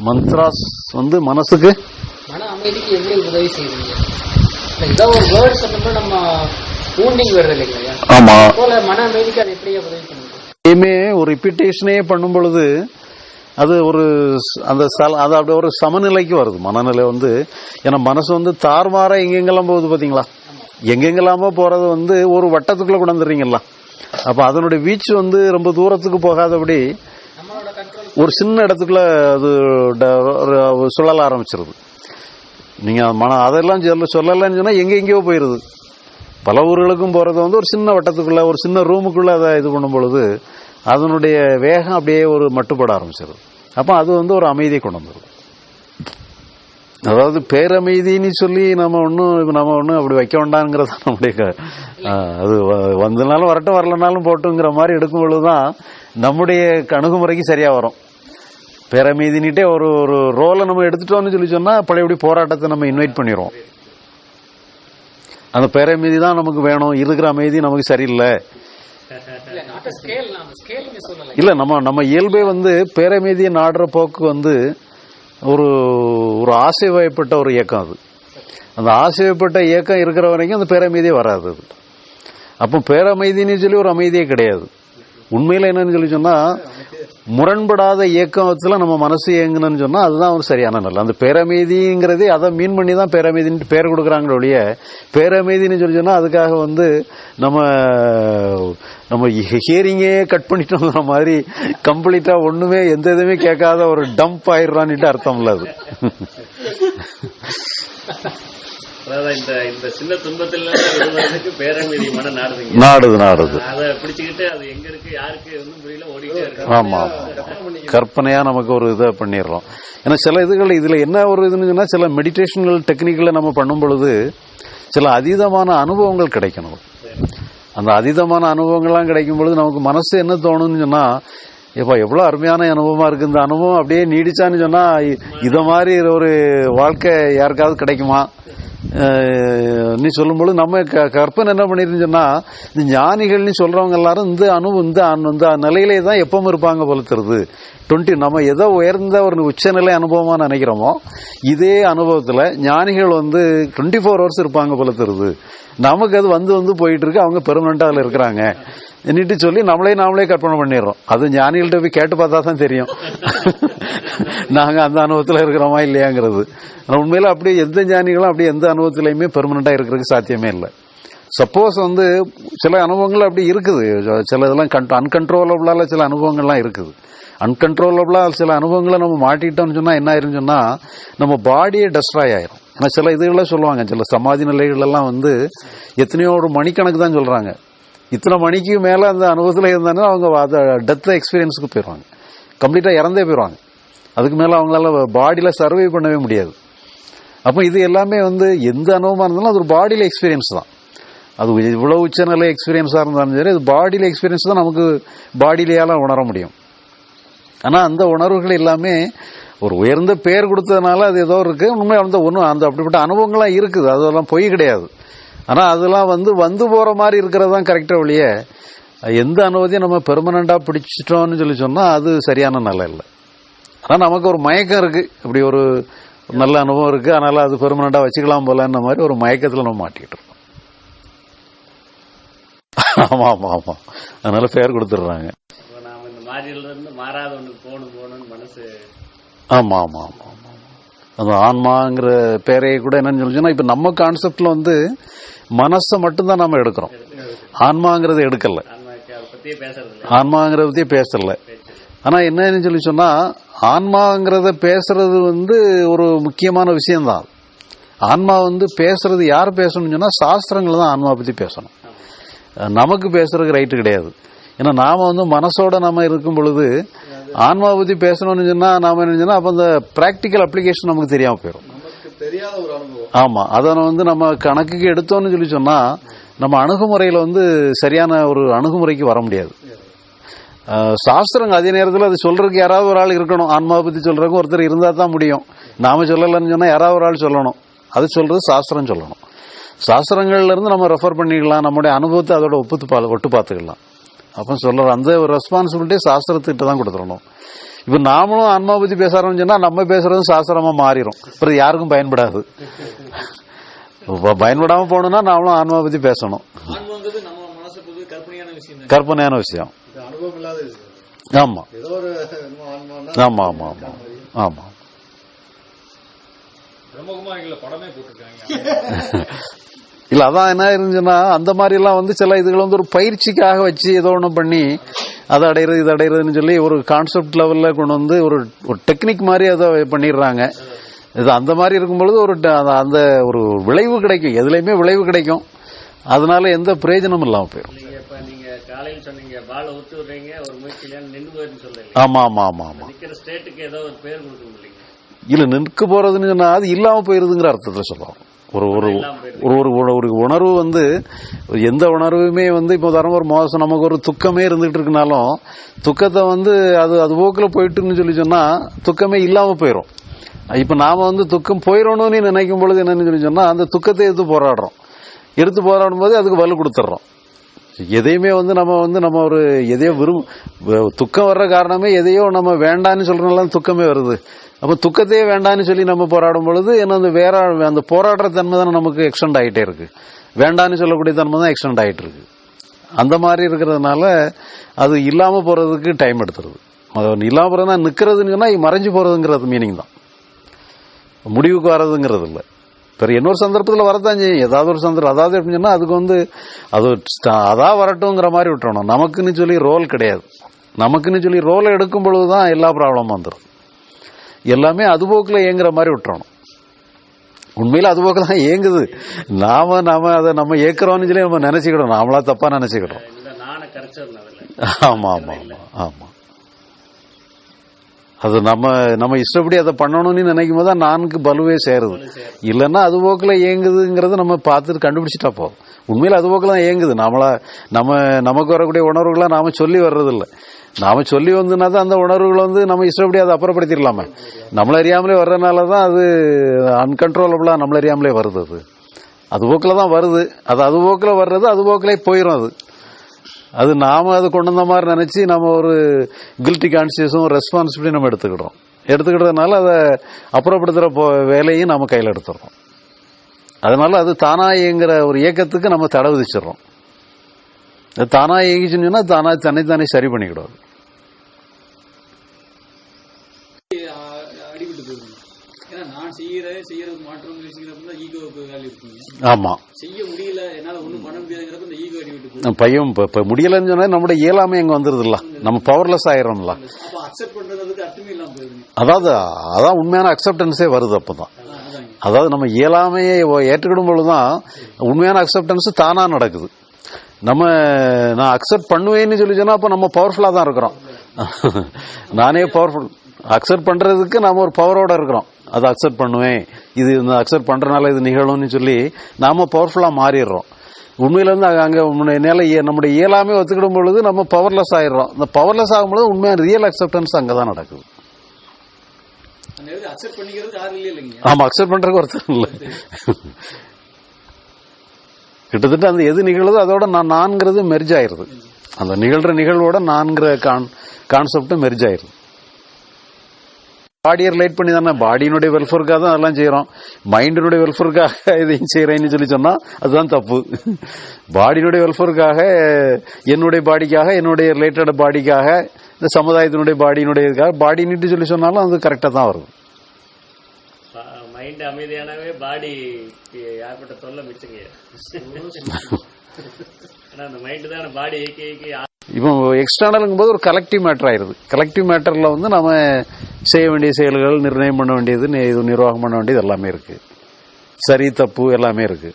Mantras வந்து மனசுக்கு மன அமைதிக்கு எப்படி உதவி செய்வீங்க? இல்ல ஏதோ ஒரு வேர்ட் சொல்லும்போது நம்ம ஊண்டிங் வருது இல்லைங்களா ஆமா. போல மன அமைதிக்கு அது எப்படியா உதவி எப்பயுமே ஒரு ரிப்பீட்டேஷனே பண்ணும் பொழுது அது ஒரு அந்த அது அப்படி ஒரு சமநிலைக்கு வருது. மனநிலை வந்து ஏன்னா மனசு வந்து தார்மாரா எங்கெங்கெல்லாம் போகுது பாத்தீங்களா? எங்கெங்கெல்லாமோ போறது வந்து ஒரு வட்டத்துக்குள்ள கொண்டு வந்துடுறீங்களா அப்ப அதனுடைய வீச்சு வந்து ரொம்ப தூரத்துக்கு போகாதபடி ஒரு சின்ன இடத்துக்குள்ள அது சொல்லல சுழல ஆரம்பிச்சிருது நீங்கள் மன அதெல்லாம் சொல்ல சொல்லலைன்னு சொன்னால் எங்கே எங்கேயோ போயிடுது பல ஊர்களுக்கும் போகிறது வந்து ஒரு சின்ன வட்டத்துக்குள்ளே ஒரு சின்ன ரூமுக்குள்ளே அதை இது பண்ணும் பொழுது அதனுடைய வேகம் அப்படியே ஒரு மட்டுப்பட ஆரம்பிச்சிருது. அப்போ அது வந்து ஒரு அமைதியை கொண்டு வந்துடுது அதாவது பேரமைதின்னு சொல்லி நம்ம ஒன்றும் நம்ம ஒன்றும் அப்படி வைக்க வேண்டாங்கிறது நம்முடைய அது வந்தனாலும் வரட்டும் வரலனாலும் போட்டுங்கிற மாதிரி எடுக்கும் பொழுது தான் நம்முடைய அணுகுமுறைக்கு சரியா வரும். பேரமைதினிட்டே ஒரு ஒரு ரோலை நம்ம எடுத்துட்டோம்னு சொல்லி சொன்னா பழையபடி போராட்டத்தை நம்ம இன்வைட் பண்ணிடுவோம் அந்த பேரமைதி தான் நமக்கு வேணும். இருக்கிற அமைதி நமக்கு சரியில்லை. இல்ல நம்ம நம்ம இயல்பே வந்து பேரமைதியை நாடுற போக்கு வந்து ஒரு ஒரு ஆசை வயப்பட்ட ஒரு இயக்கம் அது. அந்த ஆசை வயப்பட்ட இயக்கம் இருக்கிற வரைக்கும் அந்த பேரமைதியே வராது அது. அப்போ பேரமைதின்னு சொல்லி ஒரு அமைதியே கிடையாது. உண்மையில என்னன்னு சொல்லி சொன்னா முரண்படாத இயக்கத்துல நம்ம மனசு இயங்குனன்னு சொன்னா அதுதான் ஒரு சரியான நல்ல. அந்த பேரமைதிங்கிறதே அதை மீன் பண்ணி தான் பேரமைதின்னு பேர் கொடுக்குறாங்களே ஒழிய பேரமைதின்னு சொல்லி சொன்னா அதுக்காக வந்து நம்ம நம்ம ஹியரிங்கே கட் பண்ணிட்டோங்கிற மாதிரி கம்ப்ளீட்டா ஒண்ணுமே எந்த இதுவுமே கேட்காத ஒரு டம்ப் ஆயிடுறான்னுட்டு அர்த்தம் இல்லை அது. இந்த இந்த சின்ன துன்பத்துல விடுவதற்கு பேரமைதி மன நாடுதுங்க. நாடுது நாடுது. அதை பிடிச்சுக்கிட்டு அது எங்க இருக்கு யாருக்கு ஒன்றும் புரியல ஓடிக்கிட்டே இருக்கு ஆமா கற்பனையா நமக்கு ஒரு இதை பண்ணிடுறோம். ஏன்னா சில இதுகள் இதுல என்ன ஒரு இதுன்னு சொன்னா சில மெடிடேஷனல் டெக்னிக்களை நம்ம பண்ணும் பொழுது சில அதீதமான அனுபவங்கள் கிடைக்கணும். அந்த அதீதமான அனுபவங்கள்லாம் கிடைக்கும் பொழுது நமக்கு மனசு என்ன தோணும்னு சொன்னா எப்பா எவ்வளவு அருமையான அனுபவமா இருக்கு. இந்த அனுபவம் அப்படியே நீடிச்சான்னு சொன்னா இ- இத மாதிரி ஒரு வாழ்க்கை யாருக்காவது கிடைக்குமா? நீ சொல்லும்போது நம்ம க- கற்பனை என்ன பண்ணிருந்துச்சுன்னா இந்த ஞானிகள்னு சொல்றவங்க எல்லாரும் இந்த அனுபவம் இந்த அணு இந்த நிலையிலே தான் எப்பவும் இருப்பாங்க போல தருது டுவெண்ட்டி நம்ம எதோ உயர்ந்த ஒரு உச்சநிலை அனுபவமாக நினைக்கிறோமோ இதே அனுபவத்தில் ஞானிகள் வந்து டுவெண்ட்டி ஃபோர் ஹவர்ஸ் இருப்பாங்க போல தருது நமக்கு அது வந்து வந்து போயிட்டு இருக்கு. அவங்க பெர்மனண்டாக இருக்கிறாங்க. என்னிட்டு சொல்லி நம்மளே நாமளே கற்பனை பண்ணிடுறோம். அது ஞானிகள்ட்ட போய் கேட்டு பார்த்தா தான் தெரியும். நாங்க அந்த அனுபவத்துல இருக்கிறோமா இல்லையாங்கிறது. உண்மையில அப்படியே எந்த ஞானிகளும் அப்படி எந்த அனுபவத்திலையுமே பெர்மனண்டா இருக்கிறதுக்கு சாத்தியமே இல்லை. சப்போஸ் வந்து சில அனுபவங்கள் அப்படி இருக்குது. சில இதெல்லாம் அன்கன்ட்ரோலபிளால சில அனுபவங்கள்லாம் இருக்குது. அன்கன்ட்ரோலபிளாக சில அனுபவங்களை நம்ம மாட்டிட்டோம்னு சொன்னால் என்ன ஆயிருன்னு சொன்னால் நம்ம பாடியே டெஸ்ட்ராய் ஆயிரும். ஆனால் சில இதுகளை சொல்லுவாங்க. சில சமாதி நிலைகள் எல்லாம் வந்து எத்தனையோ ஒரு மணிக்கணக்கு தான் சொல்கிறாங்க இத்தனை மணிக்கு மேலே அந்த அனுபவத்தில் இருந்தாங்கன்னா அவங்க அதை டெத் எக்ஸ்பீரியன்ஸுக்கு போயிடுவாங்க கம்ப்ளீட்டாக இறந்தே போயிடுவாங்க அதுக்கு மேலே அவங்களால பாடியில் சர்வை பண்ணவே முடியாது. அப்போ இது எல்லாமே வந்து எந்த அனுபவமாக இருந்தாலும் அது ஒரு பாடியில் எக்ஸ்பீரியன்ஸ் தான். அது இவ்வளவு உச்சநிலை எக்ஸ்பீரியன்ஸாக இருந்தாலும் சரி அது பாடியில் எக்ஸ்பீரியன்ஸ் தான் நமக்கு பாடியிலேயெல்லாம் உணர முடியும். ஆனால் அந்த உணர்வுகள் எல்லாமே ஒரு உயர்ந்த பேர் கொடுத்ததுனால அது ஏதோ இருக்குது உண்மை அந்த ஒன்றும் அந்த அப்படிப்பட்ட அனுபவங்கள்லாம் இருக்குது. அதெல்லாம் பொய் கிடையாது. ஆனா அதெல்லாம் வந்து வந்து போற மாதிரி இருக்கிறது தான் கரெக்டா ஒழிய எந்த அனுபவத்தையும் நம்ம பெர்மனண்டா பிடிச்சிட்டோம்னு சொல்லி சொன்னா அது சரியான நிலை இல்லை. ஆனா நமக்கு ஒரு மயக்கம் இருக்கு. இப்படி ஒரு நல்ல அனுபவம் இருக்கு. அதனால அது பெர்மனண்டா வச்சுக்கலாம் போலன்ற மாதிரி ஒரு மயக்கத்துல நம்ம மாட்டிக்கிட்டு இருக்கோம். ஆமா ஆமா ஆமா. அதனால பேர் கொடுத்துடுறாங்க. இப்போ நாம இந்த மாறியில இருந்து மாறாத போகணும் போகணும்னு மனசு ஆமா ஆமா ஆமா ஆமா. அந்த ஆன்மாங்கிற பேரையை கூட என்னன்னு சொல்லிச்சுன்னா இப்போ நம்ம கான்செப்டில் வந்து மனசை மட்டும்தான் நம்ம எடுக்கிறோம். ஆன்மாங்கிறத எடுக்கல. ஆன்மாங்கிறத பத்தி பேசல. ஆனால் என்னன்னு சொல்லி சொன்னால் ஆன்மாங்கிறத பேசுறது வந்து ஒரு முக்கியமான விஷயம்தான். ஆன்மா வந்து பேசுறது யார் பேசணும்னு சொன்னால் சாஸ்திரங்கள் தான் ஆன்மா பற்றி பேசணும். நமக்கு பேசுறதுக்கு ரைட்டு கிடையாது. ஏன்னா நாம் வந்து மனசோட நம்ம இருக்கும் பொழுது ஆன்மா பத்தி பேசணும்னு சொன்னா நாம என்ன சொன்னா அப்ப அந்த பிராக்டிக்கல் அப்ளிகேஷன் நமக்கு தெரியாம போயிடும் தெரியாத ஒரு அனுபவம். ஆமா அதை வந்து நம்ம கணக்குக்கு எடுத்தோம்னு சொல்லி சொன்னா நம்ம அணுகுமுறையில வந்து சரியான ஒரு அணுகுமுறைக்கு வர முடியாது. சாஸ்திரங்க அதே நேரத்தில் அது சொல்றதுக்கு யாராவது ஒரு ஆள் இருக்கணும். ஆன்மாவை பத்தி சொல்றதுக்கு ஒருத்தர் இருந்தா தான் முடியும். நாம சொல்லலன்னு சொன்னா யாராவது ஒரு ஆள் சொல்லணும். அது சொல்றது சாஸ்திரம் சொல்லணும். சாஸ்திரங்கள்ல இருந்து நம்ம ரெஃபர் பண்ணிக்கலாம். நம்முடைய அனுபவத்தை அதோட ஒப்புத்து ஒட்டு பார்த்துக்கலாம் அப்போ சொல்ற அந்த ஒரு ரெஸ்பான்சிபிலிட்டி சாஸ்திரத்துக்கிட்ட தான் கொடுத்துடணும். இப்ப நாமளும் ஆன்மா பத்தி பேச ஆரம்பிச்சோம்னா நம்ம பேசுறதும் சாஸ்திரமா மாறிடும் அப்புறம் யாருக்கும் பயன்படாது. இப்ப பயன்படாம போகணும்னா நாமளும் ஆன்மா பத்தி பேசணும். கற்பனையான விஷயம் தான். கற்பனையான விஷயம். இது அனுபவம் இல்ல அதான் என்ன இருந்துச்சுன்னா அந்த மாதிரி எல்லாம் வந்து சில இதுகளை வந்து ஒரு பயிற்சிக்காக வச்சு ஏதோ ஒண்ணு பண்ணி அதை அடையிறது இது அடையிறதுன்னு சொல்லி ஒரு கான்செப்ட் லெவல்ல கொண்டு வந்து ஒரு ஒரு டெக்னிக் மாதிரி அதை பண்ணிடுறாங்க. இது அந்த மாதிரி இருக்கும் பொழுது ஒரு அந்த- ஒரு விளைவு கிடைக்கும். எதுலையுமே விளைவு கிடைக்கும். அதனால எந்த பிரயோஜனமும் இல்லாம போயிடும் காலையில் சொன்னீங்க பாலை ஊத்து விடுறீங்க ஒரு முயற்சியில நின்று போயிருன்னு சொல்றீங்க. ஆமா ஆமா ஆமா ஆமா. நிக்கிற ஸ்டேட்டுக்கு ஏதோ ஒரு பேர் கொடுக்கணும் இல்லைங்க இல்ல நிற்க போறதுன்னு சொன்னா அது இல்லாம போயிருதுங்கிற அர்த்தத்துல சொல்லலாம் ஒரு ஒரு. ஒரு ஒரு ஒரு உணர்வு வந்து எந்த உணர்வுமே வந்து இப்போ உதாரணமா ஒரு மோசம் நமக்கு ஒரு துக்கமே இருந்துட்டு இருக்குனாலும் துக்கத்தை வந்து அது அது போக்கில் போயிட்டுன்னு சொல்லி சொன்னா துக்கமே இல்லாம போயிடும் இப்ப நாம வந்து துக்கம் போயிடணும்னு நினைக்கும் பொழுது என்னன்னு சொல்லி சொன்னா அந்த துக்கத்தை எடுத்து போராடுறோம். எடுத்து போராடும் போது அதுக்கு வலு கொடுத்துட்றோம் எதையுமே வந்து நம்ம வந்து நம்ம ஒரு எதையோ விரும் வ- துக்கம் வர்ற காரணமே எதையோ நம்ம வேண்டான்னு சொல்றதுனால தான் துக்கமே வருது. அப்ப துக்கத்தையே வேண்டான்னு சொல்லி நம்ம போராடும் பொழுது ஏன்னா அந்த வேற அந்த போராடுற தன்மை தானே நமக்கு எக்ஸ்டெண்ட் ஆகிட்டே இருக்கு. வேண்டான்னு சொல்லக்கூடிய தன்மை தான் எக்ஸ்டெண்ட் ஆகிட்டு இருக்கு. அந்த மாதிரி இருக்கிறதுனால அது இல்லாம போறதுக்கு டைம் எடுத்துருது. அது இல்லாம போறதுனா நிற்கிறதுன்னு சொன்னால் மறைஞ்சு போறதுங்கிறது மீனிங் தான். முடிவுக்கு வர்றதுங்கிறது இல்லை. பிறகு இன்னொரு சந்தர்ப்பத்தில் வரத்தான் செய்யும். ஏதாவது ஒரு சந்தர்ப்பம் அதாவது எப்படின்னு அதுக்கு வந்து அது அதான் வரட்டுங்கிற மாதிரி விட்டுறணும். நமக்குன்னு சொல்லி ரோல் கிடையாது. நமக்குன்னு சொல்லி ரோலை எடுக்கும் பொழுது தான் எல்லா ப்ராப்ளமும் வந்துடும் எல்லாமே அதுபோக்கில் இயங்குற மாதிரி விட்டுறணும். உண்மையில அதுபோக்கில் தான் இயங்குது. நாம நாம அதை நம்ம ஏக்குறோம்னு சொல்லி நம்ம நினைச்சுக்கிடும் நாமளா தப்பா நினைச்சுக்கிடும் இந்த நானை கரைச்சிடணும் அதுல ஆமா ஆமா ஆமா ஆமா. அது நம்ம நம்ம இஷ்டப்படி அதை பண்ணணும்னு நினைக்கும் போது தான் நான்கு பலுவே சேருது. இல்லைன்னா அது போக்கில் இயங்குதுங்கிறத நம்ம பார்த்துட்டு கண்டுபிடிச்சிட்டா போதும். உண்மையில அது போக்கில் தான் இயங்குது. நம்மளா நம்ம நமக்கு வரக்கூடிய உணர்வுகளை நாம சொல்லி வர்றதில்ல. நாம சொல்லி வந்ததுனா தான் அந்த உணர்வுகளை வந்து நம்ம இஷ்டப்படி அதை அப்புறப்படுத்திடலாமே. நம்மள அறியாமலே வர்றதுனால தான் அது அன்கன்ட்ரோலபிளா நம்மள அறியாமலே வருது அது. அது போக்கில் தான் வருது. அது அது போக்கில் வர்றது அது போக்கிலே போயிடும் அது. அது நாம அது கொண்டு வந்த மாதிரி நினச்சி நம்ம ஒரு கில்ட்டி கான்சியஸும் ரெஸ்பான்சிபிலிட்டி நம்ம எடுத்துக்கிடுறோம். எடுத்துக்கிட்டதுனால அதை அப்புறப்படுத்துகிற போ வேலையும் நம்ம கையில் எடுத்துடுறோம். அதனால அது தானா இயங்குற ஒரு இயக்கத்துக்கு நம்ம தடை விதிச்சிடுறோம். அது தானா இயங்கிச்சுன்னு சொன்னா தானா தன்னைத்தானே சரி பண்ணிக்கிடும் ஆமா. செய்ய முடியல என்னால ஒண்ணும் பண்ண முடியாதுங்கிறப்ப இந்த ஈகோ அடிபட்டு போகுது. பையன் இப்ப முடியலன்னு சொன்னா நம்முடைய இயலாமை அங்க வந்துருதுல்ல. நம்ம பவர்லெஸ் ஆயிடுறோம்ல அப்ப அக்செப்ட் பண்றதுக்கு அர்த்தமே இல்லாம போயிருங்க அதாவது அதான் உண்மையான அக்செப்டன்ஸே வருது அப்பதான். அதாவது நம்ம இயலாமையை ஏற்றுக்கிடும் பொழுதுதான் உண்மையான அக்செப்டன்ஸ் தானா நடக்குது. நம்ம நான் அக்செப்ட் பண்ணுவேன்னு சொல்லி சொன்னா அப்ப நம்ம பவர்ஃபுல்லா தான் இருக்கிறோம். நானே பவர்ஃபுல் அக்செப்ட் பண்றதுக்கு நாம ஒரு பவரோட இருக்கிறோம். அதை அக்செப்ட் பண்ணுவேன். இது இந்த அக்செப்ட் பண்றதுனால இது நிகழும்னு சொல்லி நாம பவர்ஃபுல்லா மாறிடுறோம். உண்மையில இருந்து அங்க- அங்க இய- நம்முடைய இயலாமே ஒத்துக்கிடும் பொழுது நம்ம பவர்லெஸ் ஆயிடுறோம். இந்த பவர்லெஸ் ஆகும்பொழுது உண்மையான ரியல் அக்செப்டன்ஸ் அங்கதான் நடக்குது. அந்த இடத்துல அக்செப்ட் பண்றதுக்கு ஒருத்தர் இல்ல. கிட்டத்தட்ட அந்த எது நிகழுதோ அதோட நான் நான்கிறது மெர்ஜ் ஆயிருது. அந்த நிகழ்ற நிகழ்வோட நான்கிற கான் கான்செப்ட் மெர்ஜ் ஆயிருது. பாடியை ரிலேட் பண்ணி தானே? பாடியினுடைய வெல்ஃபேருக்காக தான் அதெல்லாம் செய்யறோம் மைண்டினுடைய வெல்ஃபேருக்காக இதையும் செய்யறேன்னு சொல்லி சொன்னா அதுதான் தப்பு. பாடியினுடைய வெல்ஃபேருக்காக என்னுடைய பாடிக்காக என்னுடைய ரிலேட்டட் பாடிக்காக இந்த சமுதாயத்தினுடைய பாடியினுடைய இதுக்காக பாடின்னுட்டு சொல்லி சொன்னாலும் அது கரெக்டாக தான் வருது மைண்ட் அமைதியானவே பாடி யார்கிட்ட தொல்ல மிச்சுங்க. ஏன்னா அந்த மைண்ட் தான் பாடி இயக்கி இப்போ எக்ஸ்டர்னலுங்கும் போது ஒரு கலெக்டிவ் மேட்டர் ஆயிருது கலெக்டிவ் மேட்டரில் வந்து நம்ம செய்ய வேண்டிய செயல்கள் நிர்ணயம் பண்ண வேண்டியது இது நிர்வாகம் பண்ண வேண்டியது எல்லாமே இருக்குது சரி தப்பு எல்லாமே இருக்குது